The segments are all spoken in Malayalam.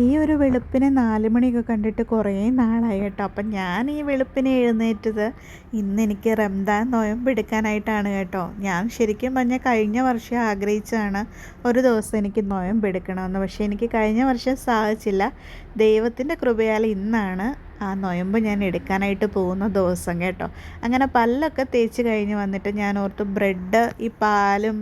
ഈ ഒരു വെളുപ്പിന് നാല് മണിയൊക്കെ കണ്ടിട്ട് കുറേ നാളായി കേട്ടോ. അപ്പം ഞാൻ ഈ വെളുപ്പിന് എഴുന്നേറ്റത് ഇന്ന് എനിക്ക് റംദാൻ നോയമ്പ് എടുക്കാനായിട്ടാണ് കേട്ടോ. ഞാൻ ശരിക്കും പറഞ്ഞാൽ കഴിഞ്ഞ വർഷം ആഗ്രഹിച്ചാണ് ഒരു ദിവസം എനിക്ക് നോയമ്പ് എടുക്കണമെന്ന്. പക്ഷേ എനിക്ക് കഴിഞ്ഞ വർഷം സാധിച്ചില്ല. ദൈവത്തിന്റെ കൃപയാൽ ഇന്നാണ് ആ നൊയമ്പ് ഞാൻ എടുക്കാനായിട്ട് പോകുന്ന ദിവസം കേട്ടോ. അങ്ങനെ പല്ലൊക്കെ തേച്ച് കഴിഞ്ഞ് വന്നിട്ട് ഞാൻ ഓർത്ത് ബ്രെഡ് ഈ പാലും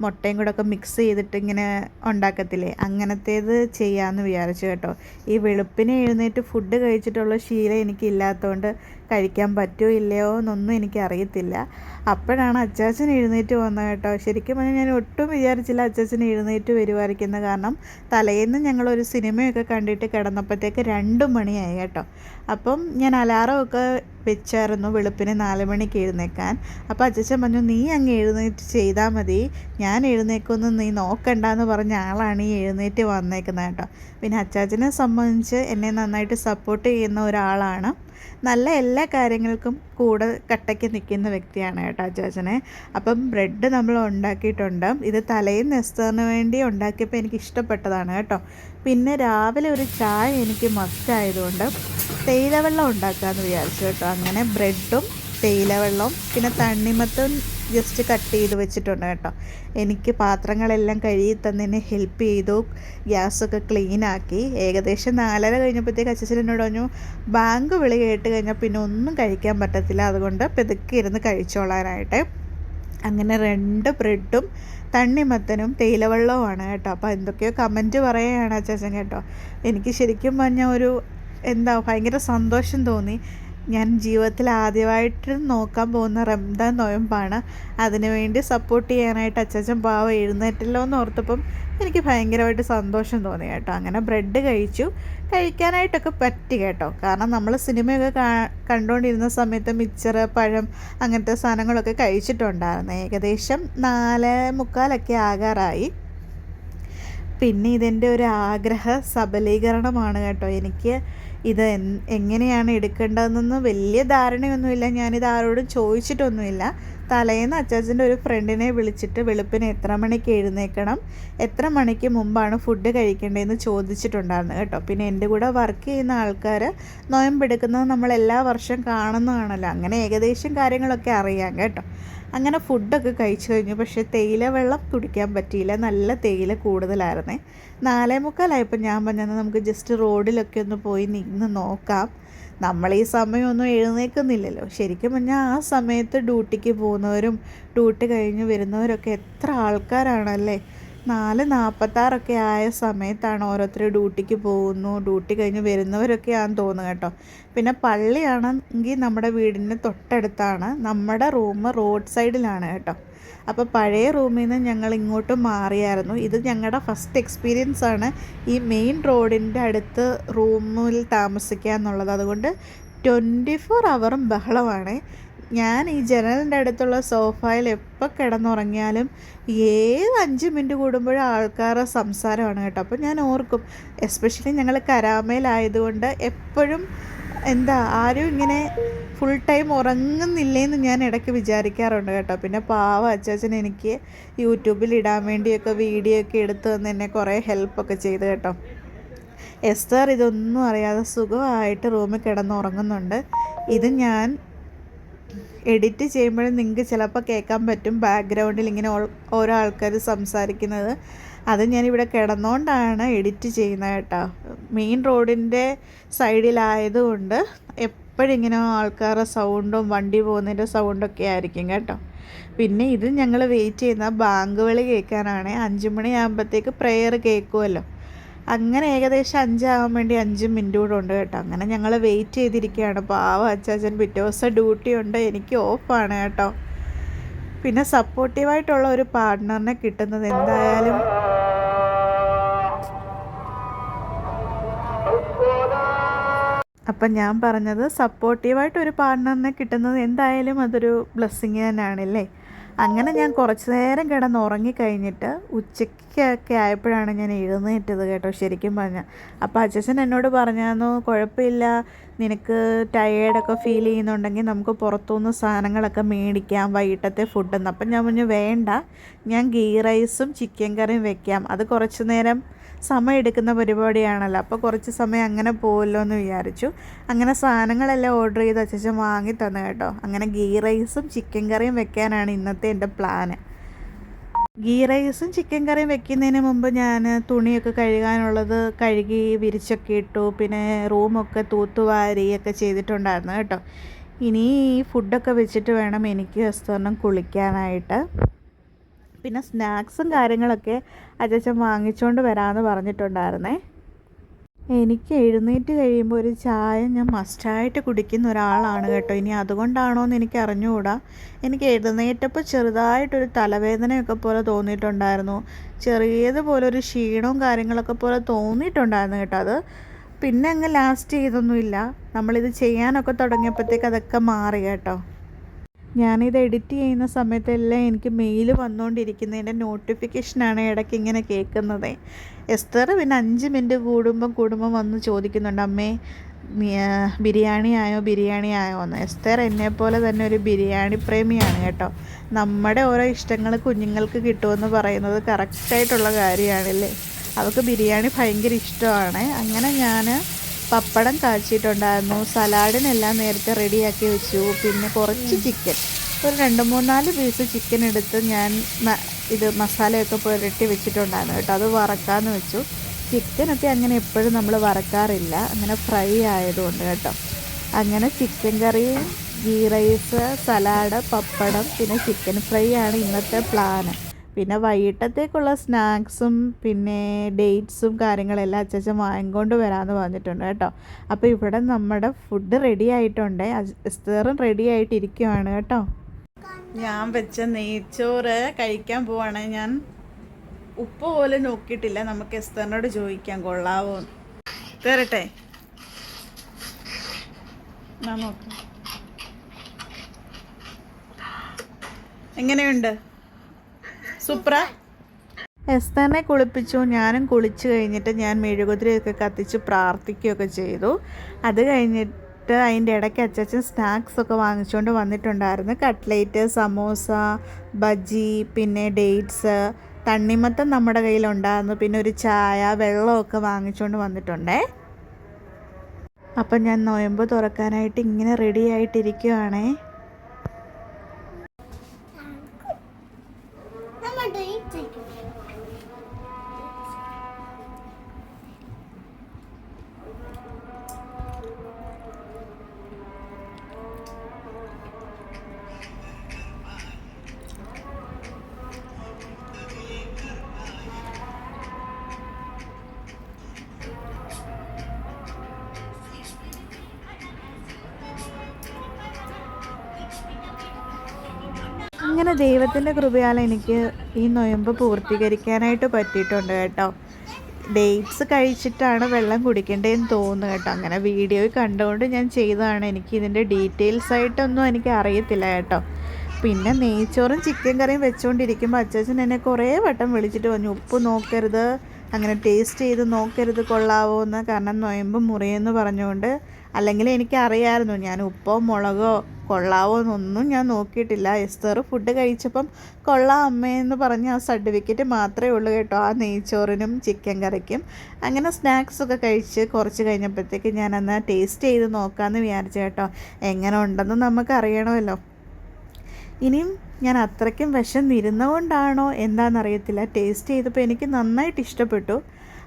മുട്ടയും കൂടെ ഒക്കെ മിക്സ് ചെയ്തിട്ട് ഇങ്ങനെ ഉണ്ടാക്കത്തില്ലേ? അങ്ങനത്തേത് ചെയ്യാമെന്ന് വിചാരിച്ചു കേട്ടോ. ഈ വെളുപ്പിനെ എഴുന്നേറ്റ് ഫുഡ് കഴിച്ചിട്ടുള്ള ശീലം എനിക്കില്ലാത്തതുകൊണ്ട് കഴിക്കാൻ പറ്റുമോ ഇല്ലയോ എന്നൊന്നും എനിക്കറിയത്തില്ല. അപ്പോഴാണ് അച്ചാച്ചൻ എഴുന്നേറ്റ് വന്നത് കേട്ടോ. ശരിക്കും പറഞ്ഞാൽ ഞാൻ ഒട്ടും വിചാരിച്ചില്ല അച്ചാച്ചൻ എഴുന്നേറ്റ് വരുമായിരിക്കുന്നത് കാരണം തലേന്ന് ഞങ്ങളൊരു സിനിമയൊക്കെ കണ്ടിട്ട് കിടന്നപ്പോഴത്തേക്ക് രണ്ട് മണിയായി കേട്ടോ. അപ്പം ഞാൻ അലാറമൊക്കെ വെച്ചായിരുന്നു വെളുപ്പിന് നാല് മണിക്ക് എഴുന്നേക്കാൻ. അപ്പോൾ അച്ഛൻ പറഞ്ഞു നീ അങ്ങ് എഴുന്നേറ്റ് ചെയ്താൽ മതി. ഞാൻ എഴുന്നേക്കൊന്നും നീ നോക്കണ്ട എന്ന് പറഞ്ഞ ആളാണ് ഈ എഴുന്നേറ്റ് വന്നേക്കുന്നത് കേട്ടോ. പിന്നെ അച്ചാച്ചനെ സംബന്ധിച്ച് എന്നെ നന്നായിട്ട് സപ്പോർട്ട് ചെയ്യുന്ന ഒരാളാണ് നല്ല എല്ലാ കാര്യങ്ങൾക്കും കൂടെ കട്ടയ്ക്ക് നിൽക്കുന്ന വ്യക്തിയാണ് കേട്ടോ അച്ചാച്ചനെ. അപ്പം ബ്രെഡ് നമ്മൾ ഉണ്ടാക്കിയിട്ടുണ്ട്. ഇത് തലേന്ന് എസ്തറിന് വേണ്ടി ഉണ്ടാക്കിയപ്പോൾ എനിക്ക് ഇഷ്ടപ്പെട്ടതാണ് കേട്ടോ. പിന്നെ രാവിലെ ഒരു ചായ എനിക്ക് മസ്റ്റ് ആയതുകൊണ്ട് തേയിലവെള്ളം ഉണ്ടാക്കാമെന്ന് വിചാരിച്ചു കേട്ടോ. അങ്ങനെ ബ്രെഡും തേയിലവെള്ളവും പിന്നെ തണ്ണിമത്തും ജസ്റ്റ് കട്ട് ചെയ്ത് വെച്ചിട്ടുണ്ട് കേട്ടോ. എനിക്ക് പാത്രങ്ങളെല്ലാം കഴുകി തന്നതിന് ഹെൽപ്പ് ചെയ്തു ഗ്യാസൊക്കെ ക്ലീൻ ആക്കി. ഏകദേശം നാലര കഴിഞ്ഞപ്പോഴത്തേക്ക് അച്ഛൻ എന്നോട് പറഞ്ഞു ബാങ്ക് വിളി കേട്ട് കഴിഞ്ഞാൽ പിന്നെ ഒന്നും കഴിക്കാൻ പറ്റത്തില്ല. അതുകൊണ്ട് പെതുക്കി ഇരുന്ന് കഴിച്ചോളാനായിട്ട്. അങ്ങനെ രണ്ട് ബ്രെഡും തണ്ണിമത്തനും തേയിലവെള്ളവുമാണ് കേട്ടോ. അപ്പോൾ എന്തൊക്കെയോ കമന്റ് പറയുകയാണ് അച്ഛൻ കേട്ടോ. എനിക്ക് ശരിക്കും പറഞ്ഞാൽ ഒരു എന്താ ഭയങ്കര സന്തോഷം തോന്നി. ഞാൻ ജീവിതത്തിൽ ആദ്യമായിട്ട് നോക്കാൻ പോകുന്ന റംദാൻ നോയമ്പാണ്. അതിനുവേണ്ടി സപ്പോർട്ട് ചെയ്യാനായിട്ട് അച്ചാച്ചൻ പാവ എഴുന്നേറ്റല്ലോ എന്ന് ഓർത്തപ്പം എനിക്ക് ഭയങ്കരമായിട്ട് സന്തോഷം തോന്നി കേട്ടോ. അങ്ങനെ ബ്രെഡ് കഴിച്ചു. കഴിക്കാനായിട്ടൊക്കെ പറ്റി കേട്ടോ. കാരണം നമ്മൾ സിനിമയൊക്കെ കാ കണ്ടുകൊണ്ടിരുന്ന സമയത്ത് മിച്ചർ പഴം അങ്ങനത്തെ സാധനങ്ങളൊക്കെ കഴിച്ചിട്ടുണ്ടായിരുന്നു. ഏകദേശം നാല് മുക്കാലൊക്കെ ആകാറായി. പിന്നെ ഇതെന്റെ ഒരു ആഗ്രഹ സബലീകരണമാണ് കേട്ടോ. എനിക്ക് ഇത് എങ്ങനെയാണ് എടുക്കേണ്ടതെന്നൊന്നും വലിയ ധാരണയൊന്നുമില്ല. ഞാനിത് ആരോടും ചോദിച്ചിട്ടൊന്നുമില്ല. തലേന്ന് അച്ചാച്ചന്റെ ഒരു ഫ്രണ്ടിനെ വിളിച്ചിട്ട് വെളുപ്പിന് എത്ര മണിക്ക് എഴുന്നേക്കണം എത്ര മണിക്ക് മുമ്പാണ് ഫുഡ് കഴിക്കേണ്ടതെന്ന് ചോദിച്ചിട്ടുണ്ടായിരുന്നു കേട്ടോ. പിന്നെ എന്റെ കൂടെ വർക്ക് ചെയ്യുന്ന ആൾക്കാർ നോയമ്പെടുക്കുന്നത് നമ്മൾ എല്ലാ വർഷം കാണുന്നതാണല്ലോ. അങ്ങനെ ഏകദേശം കാര്യങ്ങളൊക്കെ അറിയാം കേട്ടോ. അങ്ങനെ ഫുഡൊക്കെ കഴിച്ചു കഴിഞ്ഞു. പക്ഷേ തേയില വെള്ളം കുടിക്കാൻ പറ്റിയില്ല. നല്ല തേയില കൂടുതലായിരുന്നേ. നാലേ മുക്കാലായപ്പോൾ ഞാൻ പറഞ്ഞത് നമുക്ക് ജസ്റ്റ് റോഡിലൊക്കെ ഒന്ന് പോയി നിന്ന് നോക്കാം. നമ്മൾ ഈ സമയമൊന്നും എഴുന്നേൽക്കുന്നില്ലല്ലോ. ശരിക്കും പറഞ്ഞാൽ ആ സമയത്ത് ഡ്യൂട്ടിക്ക് പോകുന്നവരും ഡ്യൂട്ടി കഴിഞ്ഞ് വരുന്നവരൊക്കെ എത്ര ആൾക്കാരാണല്ലേ? നാല് നാൽപ്പത്താറൊക്കെ ആയ സമയത്താണ് ഓരോരുത്തർ ഡ്യൂട്ടിക്ക് പോകുന്നു ഡ്യൂട്ടി കഴിഞ്ഞ് വരുന്നവരൊക്കെയാണെന്ന് തോന്നുന്നു കേട്ടോ. പിന്നെ പള്ളിയാണെങ്കിൽ നമ്മുടെ വീടിന്റെ തൊട്ടടുത്താണ്. നമ്മുടെ റൂം റോഡ് സൈഡിലാണ് കേട്ടോ. അപ്പോൾ പഴയ റൂമിൽ നിന്ന് ഞങ്ങൾ ഇങ്ങോട്ട് മാറിയായിരുന്നു. ഇത് ഞങ്ങളുടെ ഫസ്റ്റ് എക്സ്പീരിയൻസ് ആണ്. ഈ മെയിൻ റോഡിന്റെ അടുത്ത് റൂമിൽ താമസിക്കുക എന്നുള്ളത്. അതുകൊണ്ട് ട്വന്റി ഫോർ അവറും ബഹളമാണ്. ഞാൻ ഈ ജനലിന്റെ അടുത്തുള്ള സോഫയിൽ എപ്പോൾ കിടന്നുറങ്ങിയാലും ഏത് അഞ്ച് മിനിറ്റ് കൂടുമ്പോഴും ആൾക്കാരുടെ സംസാരമാണ് കേട്ടോ. അപ്പോൾ ഞാൻ ഓർക്കും എസ്പെഷ്യലി ഞങ്ങൾ കരാമയിലായതുകൊണ്ട് എപ്പോഴും എന്താ ആരും ഇങ്ങനെ ഫുൾ ടൈം ഉറങ്ങുന്നില്ലേന്ന് ഞാൻ ഇടയ്ക്ക് വിചാരിക്കാറുണ്ട് കേട്ടോ. പിന്നെ പാവ അച്ചാച്ചൻ എനിക്ക് യൂട്യൂബിൽ ഇടാൻ വേണ്ടിയൊക്കെ വീഡിയോ ഒക്കെ എടുത്ത് തന്ന് എന്നെ കുറേ ഹെൽപ്പൊക്കെ ചെയ്ത് കേട്ടോ. എസ്തർ ഇതൊന്നും അറിയാതെ സുഖമായിട്ട് റൂമിൽ കിടന്ന് ഉറങ്ങുന്നുണ്ട്. ഇത് ഞാൻ എഡിറ്റ് ചെയ്യുമ്പോഴും നിങ്ങൾക്ക് ചിലപ്പോൾ കേൾക്കാൻ പറ്റും. ബാക്ക്ഗ്രൗണ്ടിൽ ഇങ്ങനെ ഓരോ ആൾക്കാർ സംസാരിക്കുന്നത്. അത് ഞാനിവിടെ കിടന്നുകൊണ്ടാണ് എഡിറ്റ് ചെയ്യുന്നത് കേട്ടോ. മെയിൻ റോഡിന്റെ സൈഡിലായതുകൊണ്ട് എപ്പോഴും ഇങ്ങനെ ആൾക്കാരുടെ സൗണ്ടും വണ്ടി പോകുന്നതിന്റെ സൗണ്ടൊക്കെ ആയിരിക്കും കേട്ടോ. പിന്നെ ഇത് ഞങ്ങൾ വെയിറ്റ് ചെയ്യുന്ന ബാങ്ക് വിളി കേൾക്കാനാണ്. അഞ്ച് മണിയാകുമ്പോഴത്തേക്ക് പ്രെയർ കേൾക്കുമല്ലോ അങ്ങനെ ഏകദേശം അഞ്ചാകാൻ വേണ്ടി അഞ്ച് മിനിറ്റ് കൂടെ ഉണ്ട് കേട്ടോ. അങ്ങനെ ഞങ്ങൾ വെയിറ്റ് ചെയ്തിരിക്കുകയാണ്. പാവ അച്ചാച്ചൻ പിറ്റേ ദിവസം ഡ്യൂട്ടി ഉണ്ട്. എനിക്ക് ഓഫാണ് കേട്ടോ. പിന്നെ സപ്പോർട്ടീവായിട്ടുള്ള ഒരു പാർട്ട്ണറിനെ കിട്ടുന്നത് എന്തായാലും അപ്പം ഞാൻ പറഞ്ഞത് സപ്പോർട്ടീവായിട്ട് ഒരു പാർട്ട്ണറിനെ കിട്ടുന്നത് എന്തായാലും അതൊരു ബ്ലെസ്സിങ് തന്നെയാണല്ലേ? അങ്ങനെ ഞാൻ കുറച്ച് നേരം കിടന്ന് ഉറങ്ങിക്കഴിഞ്ഞിട്ട് ഉച്ചയ്ക്കൊക്കെ ആയപ്പോഴാണ് ഞാൻ എഴുന്നേറ്റത് കേട്ടോ ശരിക്കും പറഞ്ഞാൽ അപ്പോൾ അച്ഛൻ എന്നോട് പറഞ്ഞാന്നു കുഴപ്പമില്ല നിനക്ക് ടയേർഡൊക്കെ ഫീൽ ചെയ്യുന്നുണ്ടെങ്കിൽ നമുക്ക് പുറത്തുനിന്ന് സാധനങ്ങളൊക്കെ മേടിക്കാം വൈകിട്ടത്തെ ഫുഡെന്ന് അപ്പം ഞാൻ പറഞ്ഞു വേണ്ട ഞാൻ ഗീ റൈസും ചിക്കൻ കറിയും വെക്കാം. അത് കുറച്ച് നേരം സമയം എടുക്കുന്ന പരിപാടിയാണല്ലോ. അപ്പോൾ കുറച്ച് സമയം അങ്ങനെ പോകുമല്ലോ എന്ന് വിചാരിച്ചു. അങ്ങനെ സാധനങ്ങളെല്ലാം ഓർഡർ ചെയ്ത് അച്ഛൻ വാങ്ങി തന്നു കേട്ടോ. അങ്ങനെ ഗീ റൈസും ചിക്കൻ കറിയും വെക്കാനാണ് ഇന്നത്തെ എന്റെ പ്ലാന് ഗീ റൈസും ചിക്കൻ കറിയും വെക്കുന്നതിന് മുമ്പ് ഞാൻ തുണിയൊക്കെ കഴുകാനുള്ളത് കഴുകി വിരിച്ചൊക്കെ ഇട്ടു. പിന്നെ റൂമൊക്കെ തൂത്തുവാരിയൊക്കെ ചെയ്തിട്ടുണ്ടായിരുന്നു കേട്ടോ. ഇനി ഫുഡൊക്കെ വെച്ചിട്ട് വേണം എനിക്ക് വസ്തുവണ്ണം കുളിക്കാനായിട്ട്. പിന്നെ സ്നാക്സും കാര്യങ്ങളൊക്കെ അച്ഛൻ വാങ്ങിച്ചുകൊണ്ട് വരാമെന്ന് പറഞ്ഞിട്ടുണ്ടായിരുന്നേ. എനിക്ക് എഴുന്നേറ്റ് കഴിയുമ്പോൾ ഒരു ചായ ഞാൻ മസ്റ്റായിട്ട് കുടിക്കുന്ന ഒരാളാണ് കേട്ടോ. ഇനി അതുകൊണ്ടാണോ എന്ന് എനിക്ക് അറിഞ്ഞുകൂടാ എനിക്ക് എഴുന്നേറ്റപ്പോൾ ചെറുതായിട്ടൊരു തലവേദനയൊക്കെ പോലെ തോന്നിയിട്ടുണ്ടായിരുന്നു. ചെറിയതുപോലെ ഒരു ക്ഷീണവും കാര്യങ്ങളൊക്കെ പോലെ തോന്നിയിട്ടുണ്ടായിരുന്നു കേട്ടോ അത്. പിന്നെ അങ്ങ് ലാസ്റ്റ് ചെയ്തൊന്നുമില്ല. നമ്മളിത് ചെയ്യാനൊക്കെ തുടങ്ങിയപ്പോഴത്തേക്ക് അതൊക്കെ മാറി കേട്ടോ. ഞാനിത് എഡിറ്റ് ചെയ്യുന്ന സമയത്തെല്ലാം എനിക്ക് മെയിൽ വന്നുകൊണ്ടിരിക്കുന്നതിന്റെ നോട്ടിഫിക്കേഷനാണ് ഇടയ്ക്ക് ഇങ്ങനെ കേൾക്കുന്നത്. എസ്തർ പിന്നെ അഞ്ച് മിനിറ്റ് കൂടുമ്പം കൂടുമ്പം വന്ന് ചോദിക്കുന്നുണ്ട് അമ്മേ ബിരിയാണി ആയോ? ബിരിയാണി ആയോ? എന്ന്. എസ്തർ എന്നെപ്പോലെ തന്നെ ഒരു ബിരിയാണി പ്രേമിയാണ് കേട്ടോ. നമ്മുടെ ഓരോ ഇഷ്ടങ്ങൾ കുഞ്ഞുങ്ങൾക്ക് കിട്ടുമെന്ന് പറയുന്നത് കറക്റ്റായിട്ടുള്ള കാര്യമാണല്ലേ? അവൾക്ക് ബിരിയാണി ഭയങ്കര ഇഷ്ടമാണ്. അങ്ങനെ ഞാൻ പപ്പടം കാഴ്ചയിട്ടുണ്ടായിരുന്നു സലാഡിനെല്ലാം നേരത്തെ റെഡിയാക്കി വെച്ചു. പിന്നെ കുറച്ച് ചിക്കൻ ഒരു രണ്ട് മൂന്നാൽ പീസ് ചിക്കൻ എടുത്ത് ഞാൻ ഇത് മസാലയൊക്കെ പുരട്ടി വെച്ചിട്ടുണ്ടായിരുന്നു കേട്ടോ. അത് വറക്കാമെന്ന് വെച്ചു. ചിക്കനൊക്കെ അങ്ങനെ എപ്പോഴും നമ്മൾ വറക്കാറില്ല. അങ്ങനെ ഫ്രൈ ആയതുകൊണ്ട് കേട്ടോ. അങ്ങനെ chicken curry ghee rice salad pappadam പിന്നെ ചിക്കൻ ഫ്രൈ ആണ് ഇന്നത്തെ പ്ലാന് പിന്നെ വൈകിട്ടത്തേക്കുള്ള സ്നാക്സും പിന്നെ ഡേറ്റ്സും കാര്യങ്ങളെല്ലാം അച്ഛൻ വാങ്ങിക്കൊണ്ട് വരാമെന്ന് പറഞ്ഞിട്ടുണ്ട് കേട്ടോ. അപ്പോൾ ഇവിടെ നമ്മുടെ ഫുഡ് റെഡി ആയിട്ടുണ്ട്. എസ്തേറും റെഡി ആയിട്ടിരിക്കുവാണ് കേട്ടോ. ഞാൻ വെച്ച നെയ്ച്ചോറ് കഴിക്കാൻ പോവാണ്. ഞാൻ ഉപ്പ് പോലെ നോക്കിയിട്ടില്ല. നമുക്ക് എസ്തറിനോട് ചോദിക്കാം. കൊള്ളാവോ? തരട്ടെ നോക്കാം. എങ്ങനെയുണ്ട്? സൂപ്ര. എസ്തറിനെ കുളിപ്പിച്ചു ഞാനും കുളിച്ച് കഴിഞ്ഞിട്ട് ഞാൻ മെഴുകുതിരിയൊക്കെ കത്തിച്ച് പ്രാർത്ഥിക്കുകയൊക്കെ ചെയ്തു. അത് കഴിഞ്ഞിട്ട് അതിന്റെ ഇടയ്ക്ക് അച്ചച്ചൻ സ്നാക്സ് ഒക്കെ വാങ്ങിച്ചുകൊണ്ട് വന്നിട്ടുണ്ടായിരുന്നു. കട്ട്ലേറ്റ് സമോസ ബജി പിന്നെ ഡേറ്റ്സ് തണ്ണിമത്തം നമ്മുടെ കയ്യിലുണ്ടായിരുന്നു. പിന്നെ ഒരു ചായ വെള്ളമൊക്കെ വാങ്ങിച്ചുകൊണ്ട് വന്നിട്ടുണ്ടേ. അപ്പം ഞാൻ നോയമ്പ് തുറക്കാനായിട്ട് ഇങ്ങനെ റെഡി ആയിട്ടിരിക്കുവാണേ. അങ്ങനെ ദൈവത്തിന്റെ കൃപയാൽ എനിക്ക് ഈ നൊയമ്പ് പൂർത്തീകരിക്കാനായിട്ട് പറ്റിയിട്ടുണ്ട് കേട്ടോ. ഡേറ്റ്സ് കഴിച്ചിട്ടാണ് വെള്ളം കുടിക്കേണ്ടതെന്ന് തോന്നുന്നു കേട്ടോ. അങ്ങനെ വീഡിയോ കണ്ടുകൊണ്ട് ഞാൻ ചെയ്തതാണ്. എനിക്ക് ഇതിന്റെ ഡീറ്റെയിൽസ് ആയിട്ടൊന്നും എനിക്ക് അറിയത്തില്ല കേട്ടോ. പിന്നെ നെയ്ച്ചോറും ചിക്കൻ കറിയും വെച്ചുകൊണ്ടിരിക്കുമ്പോൾ അച്ചാച്ചൻ എന്നെ കുറേ വട്ടം വിളിച്ചിട്ട് പറഞ്ഞു ഉപ്പ് നോക്കരുത് അങ്ങനെ ടേസ്റ്റ് ചെയ്ത് നോക്കരുത് കൊള്ളാവോ എന്ന്. കാരണം നൊയമ്പ് മുറിയെന്ന് പറഞ്ഞുകൊണ്ട് അല്ലെങ്കിൽ എനിക്കറിയായിരുന്നു ഞാൻ ഉപ്പോ മുളകോ കൊള്ളാവോ എന്നൊന്നും ഞാൻ നോക്കിയിട്ടില്ല. എസ്തർ ഫുഡ് കഴിച്ചപ്പം കൊള്ളാം അമ്മയെന്ന് പറഞ്ഞ ആ സർട്ടിഫിക്കറ്റ് മാത്രമേ ഉള്ളൂ കേട്ടോ. ആ നെയ്ച്ചോറിനും ചിക്കൻ കറിക്കും. അങ്ങനെ സ്നാക്സൊക്കെ കഴിച്ച് കുറച്ച് കഴിഞ്ഞപ്പോഴത്തേക്ക് ഞാൻ എന്നാൽ ടേസ്റ്റ് ചെയ്ത് നോക്കാമെന്ന് വിചാരിച്ചു കേട്ടോ. എങ്ങനെ ഉണ്ടെന്ന് നമുക്ക് അറിയണമല്ലോ. ഇനിയും ഞാൻ അത്രയ്ക്കും വിഷം നിരുന്നതുകൊണ്ടാണോ എന്താണെന്നറിയത്തില്ല ടേസ്റ്റ് ചെയ്തപ്പോൾ എനിക്ക് നന്നായിട്ട് ഇഷ്ടപ്പെട്ടു.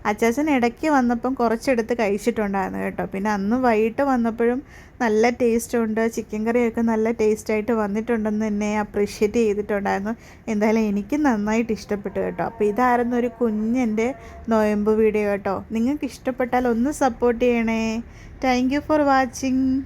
അച്ചാച്ചൻ ഇടയ്ക്ക് വന്നപ്പം കുറച്ചെടുത്ത് കഴിച്ചിട്ടുണ്ടായിരുന്നു കേട്ടോ. പിന്നെ അന്ന് വൈകിട്ട് വന്നപ്പോഴും നല്ല ടേസ്റ്റ് ഉണ്ട്. ചിക്കൻ കറിയൊക്കെ നല്ല ടേസ്റ്റായിട്ട് വന്നിട്ടുണ്ടെന്ന് എന്നെ അപ്രീഷിയേറ്റ് ചെയ്തിട്ടുണ്ടായിരുന്നു. എന്തായാലും എനിക്ക് നന്നായിട്ട് ഇഷ്ടപ്പെട്ടു കേട്ടോ. അപ്പോൾ ഇതായിരുന്നു ഒരു കുഞ്ഞെന്റെ നോയമ്പ് വീഡിയോ കേട്ടോ. നിങ്ങൾക്ക് ഇഷ്ടപ്പെട്ടാൽ ഒന്ന് സപ്പോർട്ട് ചെയ്യണേ. Thank for watching